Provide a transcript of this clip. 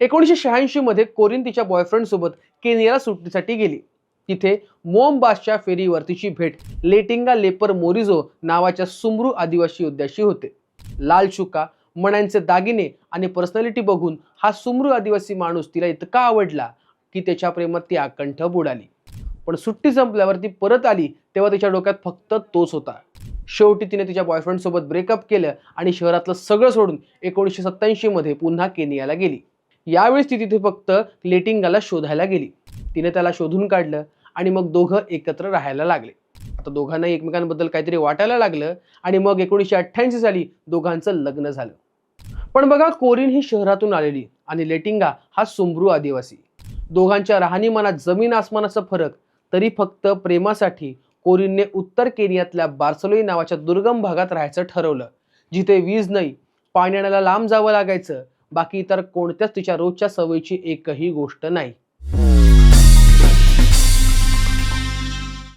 एकोणीसशे शहाऐंशी मध्ये कोरिन तिच्या बॉयफ्रेंड सोबत केनियाला सुट्टीसाठी गेली. तिथे मोमबासच्या फेरीवर तिची भेट लेटिंगा लेपर मोरिझो नावाच्या सुमरू आदिवासी योद्ध्याशी होते. लाल शुका मण्यांचे दागिने आणि पर्सनॅलिटी बघून हा सुमरू आदिवासी माणूस तिला इतका आवडला की त्याच्या प्रेमात ती आकंठ बुडाली. पण सुट्टी संपल्यावर ती परत आली तेव्हा तिच्या डोक्यात फक्त तोच होता. शेवटी तिने तिच्या बॉयफ्रेंडसोबत ब्रेकअप केलं आणि शहरातलं सगळं सोडून एकोणीसशे सत्त्याऐंशीमध्ये पुन्हा केनियाला गेली. यावेळेस ती तिथे फक्त लेटिंगाला शोधायला गेली. तिने त्याला शोधून काढलं आणि मग दोघं एकत्र राहायला लागले. आता दोघांना एकमेकांबद्दल काहीतरी वाटायला लागलं आणि मग एकोणीसशे अठ्ठ्याऐंशी साली दोघांचं लग्न झालं. पण बघा कोरिन ही शहरातून आलेली आणि लेटिंगा हा सुमरू आदिवासी. दोघांच्या राहणीमानात जमीन आसमानाचा फरक तरी फक्त प्रेमासाठी कोरिनने उत्तर केनियातल्या बार्सलोई नावाच्या दुर्गम भागात राहायचं ठरवलं जिथे वीज नाही पाणी आणायला लांब जावं लागायचं बाकी इतर कोणत्याच तिच्या रोजच्या सवयीची एकही गोष्ट नाही.